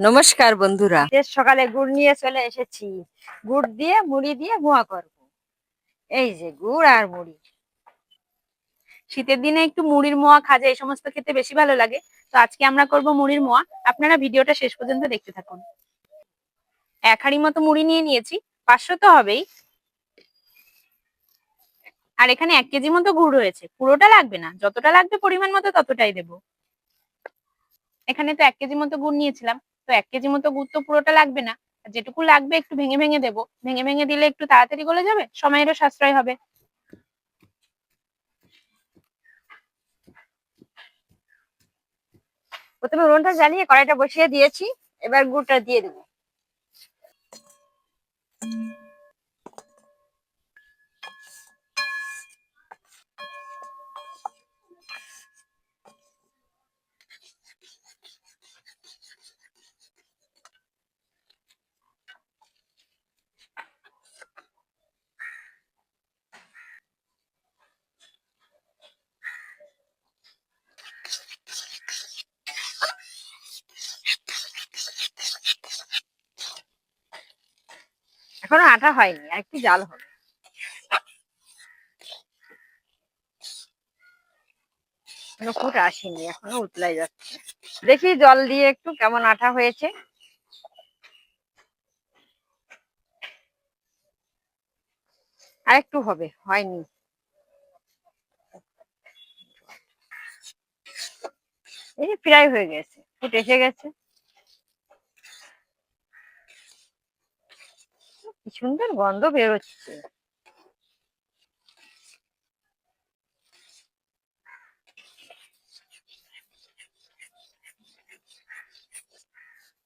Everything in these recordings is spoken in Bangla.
নমস্কার বন্ধুরা। সকালে গুড় নিয়ে চলে এসেছি। গুড় দিয়ে, মুড়ি দিয়ে মোয়া করব। এই যে গুড় আর মুড়ি। শীতের দিনে একটু মুড়ির মোয়া খাজা, এই সমস্ত খেতে বেশি ভালো লাগে। তো আজকে আমরা করব মুড়ির মোয়া। আপনারা ভিডিওটা শেষ পর্যন্ত দেখতে থাকুন। এক হাঁড়ি মতো মুড়ি নিয়ে নিয়েছি। পাঁচশো তো হবেই। আর এখানে এক কেজি মতো গুড় রয়েছে। পুরোটা লাগবে না। যতটা লাগবে পরিমাণ মতো ততটাই দেব। এখানে তো এক কেজি মতো গুড় নিয়েছিলাম। তো এক কেজি মতো গুড় তো পুরোটা লাগবে না। যেটুকু লাগবে একটু ভেঙে ভেঙে দেবো। ভেঙে ভেঙে দিলে একটু তাড়াতাড়ি গলে যাবে, সময়েরও সাশ্রয় হবে। প্রথমে উনুনটা জ্বালিয়ে কড়াইটা বসিয়ে দিয়েছি, এবার গুড়টা দিয়ে দেবো। এখনও আটা হয়নি, আর একটু জাল হবে। এখনও ফুট আসেনি, এখনও উতলাই যাচ্ছে। দেখি জল দিয়ে একটু কেমন আঠা হয়েছে। আর একটু হবে, হয়নি। এই যে প্রায় হয়ে গেছে, ফুট এসে গেছে। কি সুন্দর গন্ধ বেরোচ্ছে।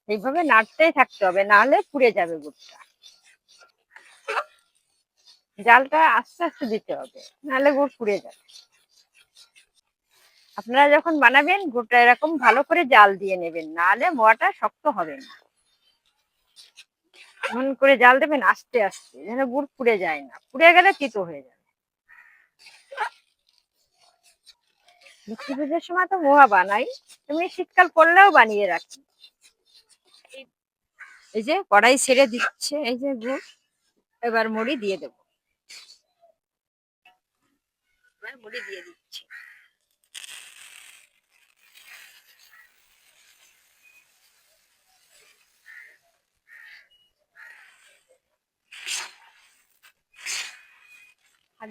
এইভাবে নাড়তেই থাকতে হবে নাহলে পুড়ে যাবে গুড়টা জালটা আস্তে আস্তে দিতে হবে, নাহলে গুড় পুড়ে যাবে। আপনারা যখন বানাবেন গুড়টা এরকম ভালো করে জাল দিয়ে নেবেন নাহলে মোয়াটা শক্ত হবে না। এমন করে জাল দেবেন, আস্তে আস্তে, যেন গুড় পুড়ে যায় না। পুড়ে গেলে তিতো হয়ে যাবে। লক্ষ্মী পুজোর সময় তো মোয়া বানাই তুমি শীতকাল পড়লেও বানিয়ে রাখি। এই যে কড়াই ছেড়ে দিচ্ছে, এই যে গুড়, এবার মুড়ি দিয়ে দেবো। এবার মুড়ি দিয়ে দিচ্ছি।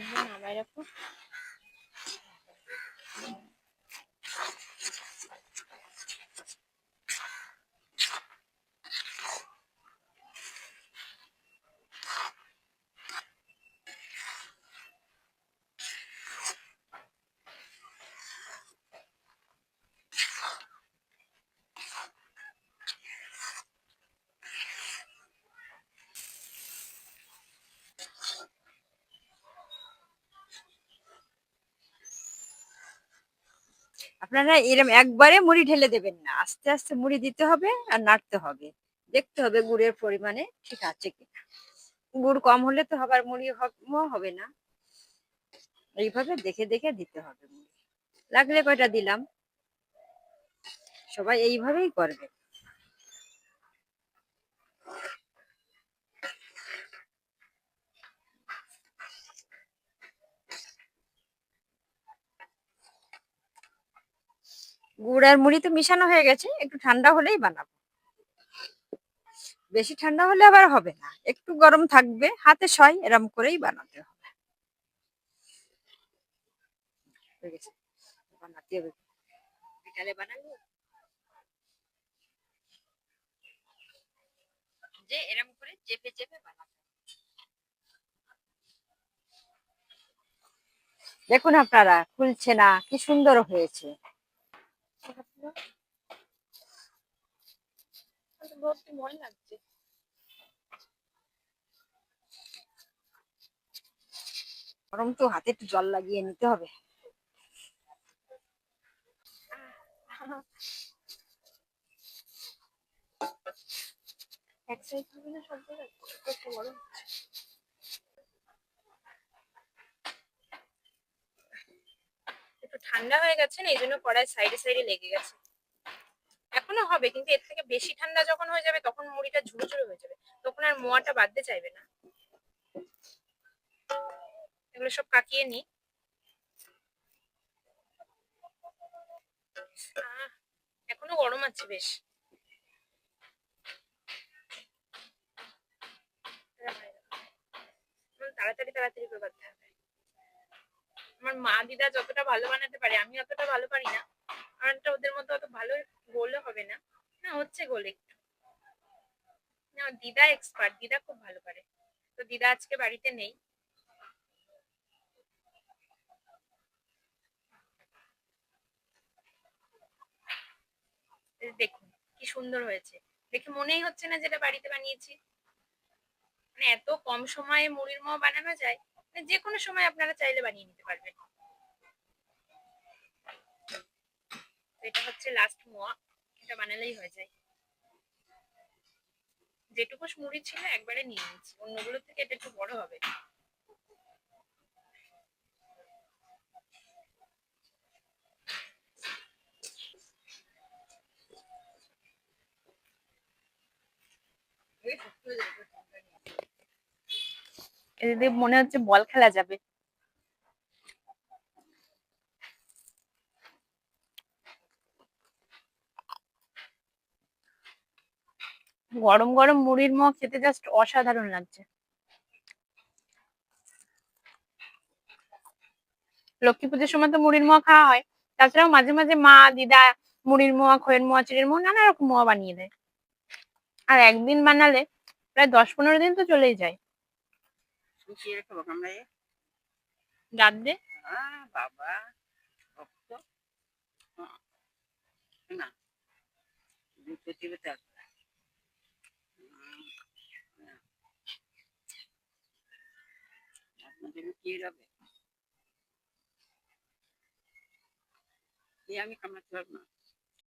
হাত দিয়ে নামায় আপনারা এরম একবারে মুড়ি ঢেলে দেবেন না। আস্তে আস্তে মুড়ি দিতে হবে আর নাড়তে হবে। দেখতে হবে গুড়ের পরিমাণে ঠিক আছে কিনা। গুড় কম হলে তো আবার মুড়ি হবে না। এইভাবে দেখে দেখে দিতে হবে মুড়ি। লাগলে কয়টা দিলাম? সবাই এইভাবেই করবে। গুড় আর মুড়ি তো মিশানো হয়ে গেছে, একটু ঠান্ডা হলেই বানাবো। বেশি ঠান্ডা হলে আবার হবে না, একটু গরম থাকবে, হাতে সয়, এরম করেই বানাতে হবে। দেখুন আপনারা, খুলছে না, কি সুন্দর হয়েছে। লাগছে? গরম তো হাতে একটু জল লাগিয়ে নিতে হবে। এক সাইড হবে না সব জায়গায়? বড় হচ্ছে। ঠান্ডা হয়ে গেছে না এই জন্য কড়াই সাইডে সাইডে লেগে গেছে। এখনও হবে, কিন্তু এর থেকে বেশি ঠান্ডা যখন হয়ে যাবে, তখন মুড়িটা ঝুড়ো ঝুড়ো হয়ে যাবে। তখন আর মোয়াটা বাঁধতে চাইবে না। এগুলো সব কাকিয়ে নি। এখনও গরম আছে বেশ। তাড়াতাড়ি তাড়াতাড়ি করে করতে আমার মা দিদা যতটা ভালো বানাতে পারে, আমি অতটা ভালো পারি না। আমারটা ওদের মতো অত ভালো গোলও হবে না। না, হচ্ছে গোল একটু। না, দিদা এক্সপার্ট দিদা খুব ভালো পারে। তো দিদা আজকে বাড়িতে নেই। দেখুন, কি সুন্দর হয়েছে। দেখে মনেই হচ্ছে না যেটা বাড়িতে বানিয়েছি। মানে এত কম সময়ে মুড়ির মোয়া বানানো যায়। যে কোনো সময় আপনারা চাইলে বানিয়ে নিতে পারবেন। এটা হচ্ছে লাস্ট মোয়া। এটা বানালেই হয়ে যায়। যেটুকু মুড়ি ছিল একবারে নিয়ে নিচ্ছি। অন্যগুলো থেকে এটা একটু বড় হবে। এদিকে মনে হচ্ছে বল খেলা যাবে। গরম গরম মুড়ির মোয়া খেতে জাস্ট অসাধারণ লাগছে। লক্ষ্মী পুজোর সময় তো মুড়ির মোয়া খাওয়া হয়। তাছাড়াও মাঝে মাঝে মা, দিদা মুড়ির মোয়া খয়ের মোয়া চিড়ের মোয়া নানা রকম মোয়া বানিয়ে দেয়। আর একদিন বানালে প্রায় দশ পনেরো দিন তো চলেই যায়। শুকিয়ে রেখে আমরা এ রাঁধবে বাবা ভক্ত। না। দুটো আসবে আপনাদের কি হবে এই আমি কামাতে পারব না।